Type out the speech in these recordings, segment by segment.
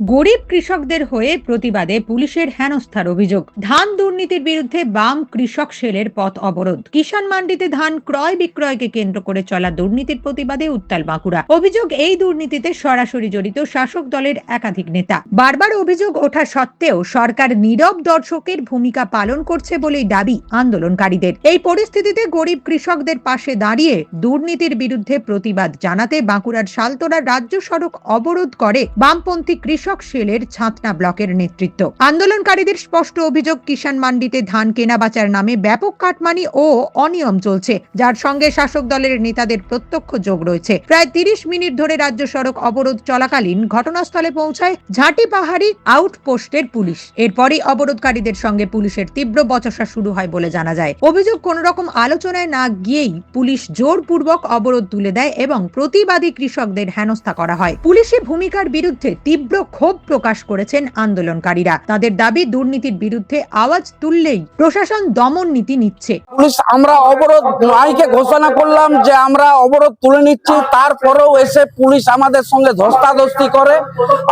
গরিব কৃষকদের হয়ে প্রতিবাদে পুলিশের হেনস্থার অভিযোগ। ধান দুর্নীতির বিরুদ্ধে বাম কৃষক সেলের পথ অবরোধ। কিষাণ মান্ডিতে ধান ক্রয় বিক্রয়কে কেন্দ্র করে চলা দুর্নীতির প্রতিবাদে উত্তাল বাঁকুড়া। অভিযোগ এই দুর্নীতিতে সরাসরি জড়িত শাসক দলের একাধিক নেতা। বারবার অভিযোগ ওঠা সত্ত্বেও সরকার নীরব দর্শকের ভূমিকা পালন করছে বলেই দাবি আন্দোলনকারীদের। এই পরিস্থিতিতে গরিব কৃষকদের পাশে দাঁড়িয়ে দুর্নীতির বিরুদ্ধে প্রতিবাদ জানাতে বাঁকুড়ার শালতোরা রাজ্য সড়ক অবরোধ করে বামপন্থী কৃষক সেলের ছাতনা ব্লকের নেতৃত্ব। আন্দোলনকারীদের স্পষ্ট অভিযোগ, কিষাণ মান্ডিতে ধান কেনা বাচার নামে ব্যাপক কাটমানি ও অনিয়ম চলছে, যার সঙ্গে শাসক দলের নেতাদের প্রত্যক্ষ যোগ রয়েছে। প্রায় তিরিশ মিনিট ধরে রাজ্য সড়ক অবরোধ চলাকালীন ঘটনাস্থলে পৌঁছায় ঝাঁটি পাহাড়ি আউটপোস্টের পুলিশ। এরপরই অবরোধকারীদের সঙ্গে পুলিশের তীব্র বচসা শুরু হয় বলে জানা যায়। অভিযোগ কোন রকম আলোচনায় না গিয়েই পুলিশ জোরপূর্বক অবরোধ তুলে দেয় এবং প্রতিবাদী কৃষকদের হেনস্থা করা হয়। পুলিশের ভূমিকার বিরুদ্ধে তীব্র ক্ষোভ প্রকাশ করেছেন আন্দোলনকারীরা। তাদের দাবি, দুর্নীতির বিরুদ্ধে আওয়াজ তুললেই প্রশাসন দমন নীতি নিচ্ছে। পুলিশ, আমরা অবরোধ মাইকে ঘোষণা করলাম যে আমরা অবরোধ তুলে নিচ্ছি, তারপরেও এসে পুলিশ আমাদের সঙ্গে ধস্তাধস্তি করে,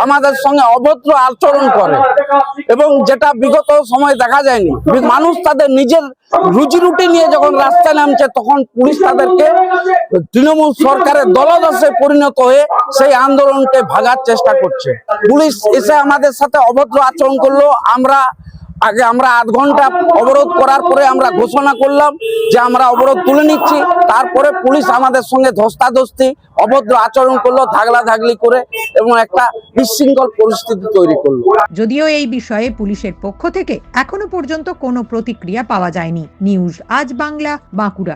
আমাদের সঙ্গে অভদ্র আচরণ করে। এবং যেটা বিগত সময় দেখা যায়নি, মানুষ তাদের নিজের রুজি রুটি নিয়ে যখন রাস্তায় নামছে, তখন পুলিশ তাদেরকে তৃণমূল সরকারের দলদশে পরিণত হয়ে সেই আন্দোলনকে ভাগার চেষ্টা করছে। পুলিশ এসে আমাদের সাথে অভদ্র আচরণ করল। আমরা আগে আমরা আধ ঘণ্টা অবরোধ করার পরে আমরা ঘোষণা করলাম যে আমরা অবরোধ তুলে নিচ্ছি। তারপরে পুলিশ আমাদের সঙ্গে ধস্তাধস্তি, অভদ্র আচরণ করল ধাগলা ধাগলি করে এবং একটা বিশৃঙ্খল পরিস্থিতি তৈরি করল। যদিও এই বিষয়ে পুলিশের পক্ষ থেকে এখনও পর্যন্ত কোনো প্রতিক্রিয়া পাওয়া যায়নি। নিউজ আজ বাংলা, বাঁকুড়া।